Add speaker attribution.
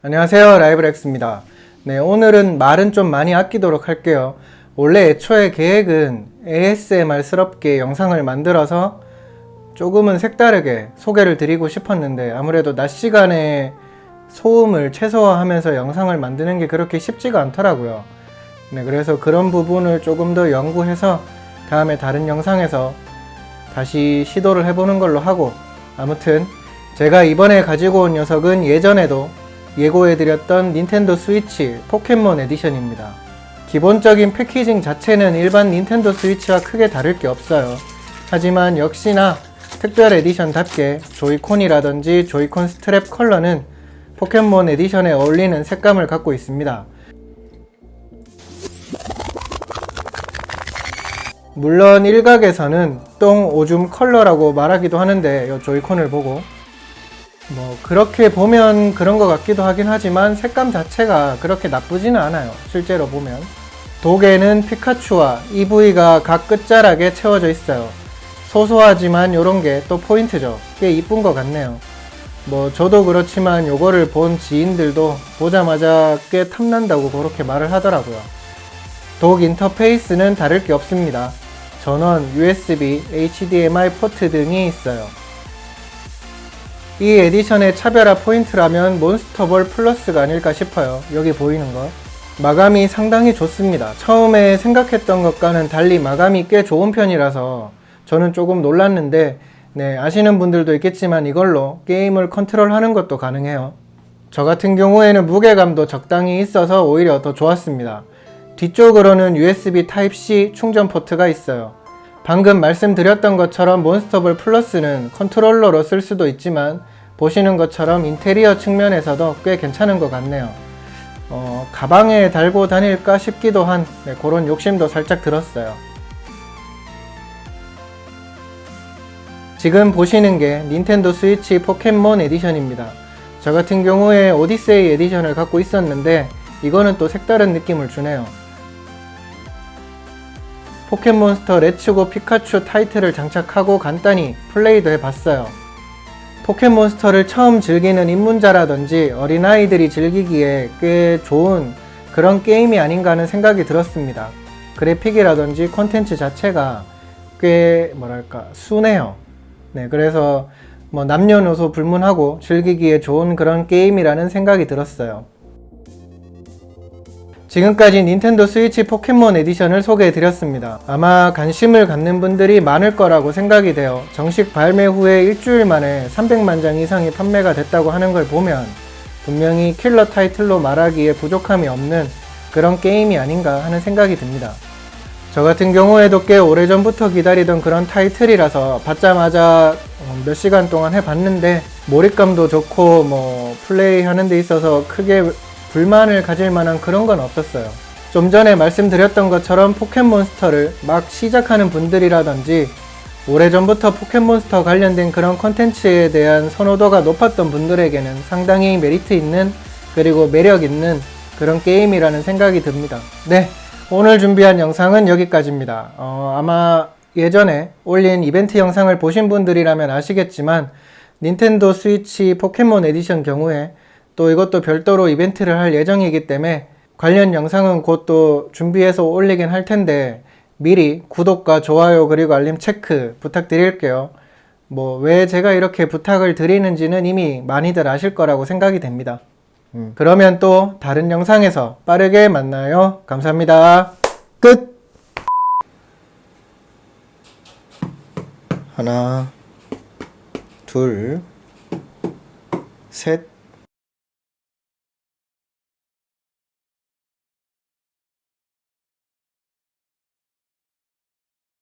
Speaker 1: 안녕하세요 라이브렉스입니다. 네 오늘은 말은 좀 많이 아끼도록 할게요. 원래 애초에 계획은 ASMR스럽게 영상을 만들어서 조금은 색다르게 소개를 드리고 싶었는데 아무래도 낮 시간에 소음을 최소화하면서 영상을 만드는 게 그렇게 쉽지가 않더라고요. 네 그래서 그런 부분을 조금 더 연구해서 다음에 다른 영상에서 다시 시도를 해보는 걸로 하고 아무튼 제가 이번에 가지고 온 녀석은 예전에도 예고해드렸던 닌텐도 스위치 포켓몬 에디션입니다. 기본적인 패키징 자체는 일반 닌텐도 스위치와 크게 다를 게 없어요. 하지만 역시나 특별 에디션답게 조이콘이라든지 조이콘 스트랩 컬러는 포켓몬 에디션에 어울리는 색감을 갖고 있습니다. 물론 일각에서는 똥 오줌 컬러라고 말하기도 하는데 이 조이콘을 보고 뭐 그렇게 보면 그런 것 같기도 하긴 하지만 색감 자체가 그렇게 나쁘지는 않아요 실제로 보면. 독에는 피카츄와 EV가 각 끝자락에 채워져 있어요. 소소하지만 요런 게 또 포인트죠. 꽤 이쁜 것 같네요. 뭐 저도 그렇지만 요거를 본 지인들도 보자마자 꽤 탐난다고 그렇게 말을 하더라고요. 독 인터페이스는 다를 게 없습니다. 전원, USB, HDMI 포트 등이 있어요 이 에디션의 차별화 포인트라면 몬스터볼 플러스가 아닐까 싶어요. 여기 보이는 거. 마감이 상당히 좋습니다. 처음에 생각했던 것과는 달리 마감이 꽤 좋은 편이라서 저는 조금 놀랐는데, 네, 아시는 분들도 있겠지만 이걸로 게임을 컨트롤하는 것도 가능해요. 저 같은 경우에는 무게감도 적당히 있어서 오히려 더 좋았습니다. 뒤쪽으로는 USB Type-C 충전 포트가 있어요. 방금 말씀드렸던 것처럼 몬스터볼 플러스는 컨트롤러로 쓸 수도 있지만 보시는 것처럼 인테리어 측면에서도 꽤 괜찮은 것 같네요. 어, 가방에 달고 다닐까 싶기도 한 네, 그런 욕심도 살짝 들었어요. 지금 보시는 게 닌텐도 스위치 포켓몬 에디션입니다. 저 같은 경우에 오디세이 에디션을 갖고 있었는데 이거는 또 색다른 느낌을 주네요. 포켓몬스터 레츠고 피카츄 타이틀을 장착하고 간단히 플레이도 해봤어요. 포켓몬스터를 처음 즐기는 입문자라든지 어린아이들이 즐기기에 꽤 좋은 그런 게임이 아닌가 하는 생각이 들었습니다. 그래픽이라든지 콘텐츠 자체가 꽤 뭐랄까 순해요. 네, 그래서 뭐 남녀노소 불문하고 즐기기에 좋은 그런 게임이라는 생각이 들었어요. 지금까지 닌텐도 스위치 포켓몬 에디션을 소개해 드렸습니다. 아마 관심을 갖는 분들이 많을 거라고 생각이 돼요. 정식 발매 후에 일주일 만에 300만 장 이상이 판매가 됐다고 하는 걸 보면 분명히 킬러 타이틀로 말하기에 부족함이 없는 그런 게임이 아닌가 하는 생각이 듭니다. 저 같은 경우에도 꽤 오래전부터 기다리던 그런 타이틀이라서 받자마자 어, 몇 시간 동안 해봤는데 몰입감도 좋고 뭐 플레이 하는 데 있어서 크게 불만을 가질 만한 그런 건 없었어요. 좀 전에 말씀드렸던 것처럼 포켓몬스터를 막 시작하는 분들이라든지 오래전부터 포켓몬스터 관련된 그런 컨텐츠에 대한 선호도가 높았던 분들에게는 상당히 메리트 있는 그리고 매력 있는 그런 게임이라는 생각이 듭니다. 네. 오늘 준비한 영상은 여기까지입니다. 어, 아마 예전에 올린 이벤트 영상을 보신 분들이라면 아시겠지만 닌텐도 스위치 포켓몬 에디션 경우에 또 이것도 별도로 이벤트를 할 예정이기 때문에 관련 영상은 곧 또 준비해서 올리긴 할 텐데 미리 구독과 좋아요 그리고 알림 체크 부탁드릴게요. 뭐 왜 제가 이렇게 부탁을 드리는지는 이미 많이들 아실 거라고 생각이 됩니다. 음, 그러면 또 다른 영상에서 빠르게 만나요. 감사합니다. 끝! 하나, 둘, 셋,